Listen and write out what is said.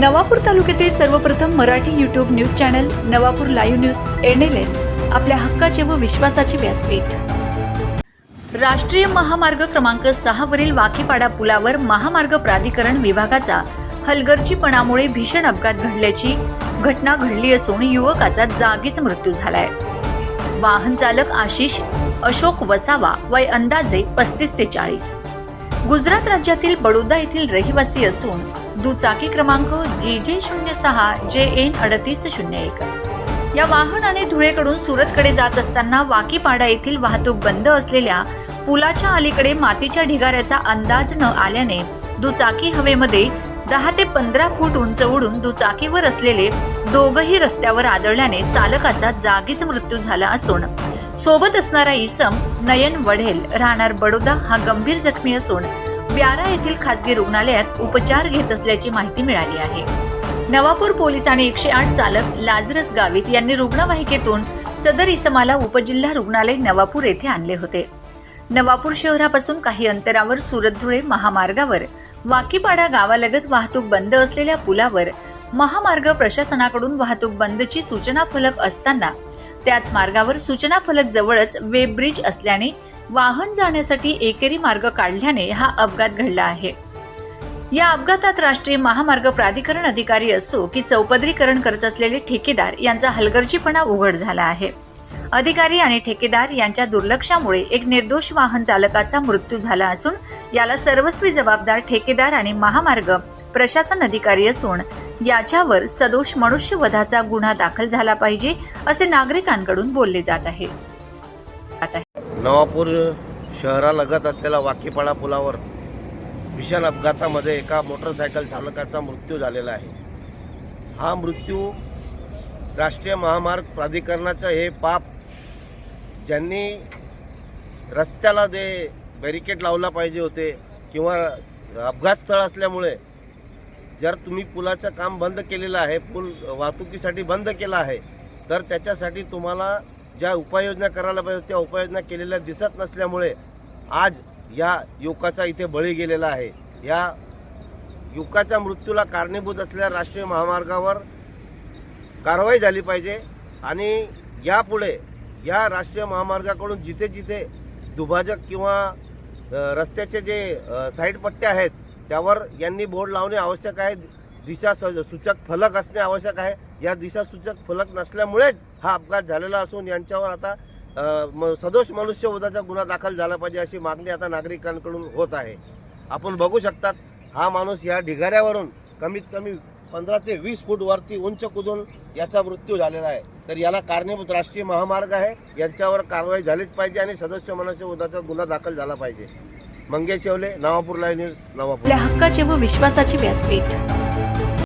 नवापूर तालुक्यातील सर्वप्रथम Marathi YouTube news channel Navapur live news NLN आपल्या हक्काचे व विश्वासाचे व्यासपीठ. राष्ट्रीय महामार्ग क्रमांक सहा वरील वाकीपाडा पुलावर महामार्ग प्राधिकरण विभागाचा हलगर्जीपणामुळे भीषण अपघात घडल्याची घटना घडली असून युवकाचा जागीच मृत्यू झालाय. वाहन चालक आशिष अशोक वसावा वय अंदाजे पस्तीस ते चाळीस. गुजरात राज्यातील बडोदा येथील रहिवासी असून दुचाकी क्रमांक जी जे शून्य सहा जे एन अडतीस शून्य एक. या वाहनाने धुळेकडून सुरतकडे जात असताना वाकीपाडा येथील वाहतूक बंद असलेल्या पुलाच्या अलीकडे मातीच्या ढिगाऱ्याचा अंदाज न आल्याने दुचाकी हवेमध्ये दहा ते पंधरा फूट उंच उडून दुचाकीवर असलेले दोघही रस्त्यावर आदळल्याने चालकाचा जागीच मृत्यू झाला असून सोबत असणारा इसम नयन वढेल राहणार बडोदा हा गंभीर जखमी असून व्यारा येथील खासगी रुग्णालयात उपचार घेत असल्याची माहिती मिळाली आहे. नवापूर पोलिसांनी एकशे आठ चालक लाजरस गावित यांनी रुग्णवाहिकेतून सदर इसमाला उपजिल्हा रुग्णालय नवापूर येथे आणले होते. नवापूर शहरापासून काही अंतरावर सुरत धुळे महामार्गावर वाकीपाडा गावालगत वाहतूक बंद असलेल्या पुलावर महामार्ग प्रशासनाकडून वाहतूक बंदची सूचना फलक असताना त्याच मार्गावर सूचना फलक जवळच वेब ब्रिज असल्याने वाहन जाण्यासाठी एकेरी मार्ग काढल्याने हा अपघात घडला आहे या अपघातात राष्ट्रीय महामार्ग प्राधिकरण अधिकारी असो की चौपदरीकरण करत असलेले ठेकेदार यांचा हलगर्जीपणा उघड झाला आहे अधिकारी आणि ठेकेदार यांच्या दुर्लक्षामुळे एक निर्दोष वाहन चालकाचा मृत्यू झाला असून याला सर्वस्वी जबाबदार ठेकेदार आणि महामार्ग प्रशासन अधिकारी असून याच्यावर सदोष मनुष्यवधाचा गुन्हा दाखल झाला पाहिजे असे नागरिकांकडून बोलले जात आहे जात आहे. नवापूर शहरालगत असलेल्या वाकीपाडा पुलावर भीषण अपघातामध्ये एका मोटरसायकल चालकाचा मृत्यू झालेला आहे. हा मृत्यू राष्ट्रीय महामार्ग प्राधिकरणाचं हे पाप ज्यांनी रस्त्याला जे बॅरिकेड लावला पाहिजे होते किंवा अपघात स्थळ असल्यामुळे जर तुम्ही पुलाचं काम बंद केलेलं आहे पूल वाहतुकीसाठी बंद केला आहे तर त्याच्यासाठी तुम्हाला ज्या उपाययोजना करायला पाहिजे त्या उपाययोजना केलेल्या दिसत नसल्यामुळे आज या युवकाचा इथे बळी गेलेला आहे. या युवकाच्या मृत्यूला कारणीभूत असलेल्या राष्ट्रीय महामार्गावर कारवाई झाली पाहिजे आणि यापुढे या राष्ट्रीय महामार्गाकडून जिथे जिथे दुभाजक किंवा रस्त्याचे जे साईड पट्टे आहेत त्यावर यांनी बोर्ड लावणे आवश्यक आहे. दिशा सूचक फलक असणे आवश्यक आहे. या दिशासूचक फलक नसल्यामुळेच हा अपघात झालेला असून यांच्यावर आता सदोष मनुष्यवधाचा गुन्हा दाखल झाला पाहिजे अशी मागणी आता नागरिकांकडून होत आहे. आपण बघू शकतात हा माणूस या ढिगाऱ्यावरून कमीत कमी पंधरा ते वीस फूट वरती उंच कुदून याचा मृत्यू झालेला आहे. तर याला कारणीभूत राष्ट्रीय महामार्ग आहे. यांच्यावर कारवाई झालीच पाहिजे आणि सदस्य मनुष्यवधाचा गुन्हा दाखल झाला पाहिजे. Mangesh Yewale Navapur live news Navapur. आपल्या हक्काचे व विश्वासाचे व्यासपीठ.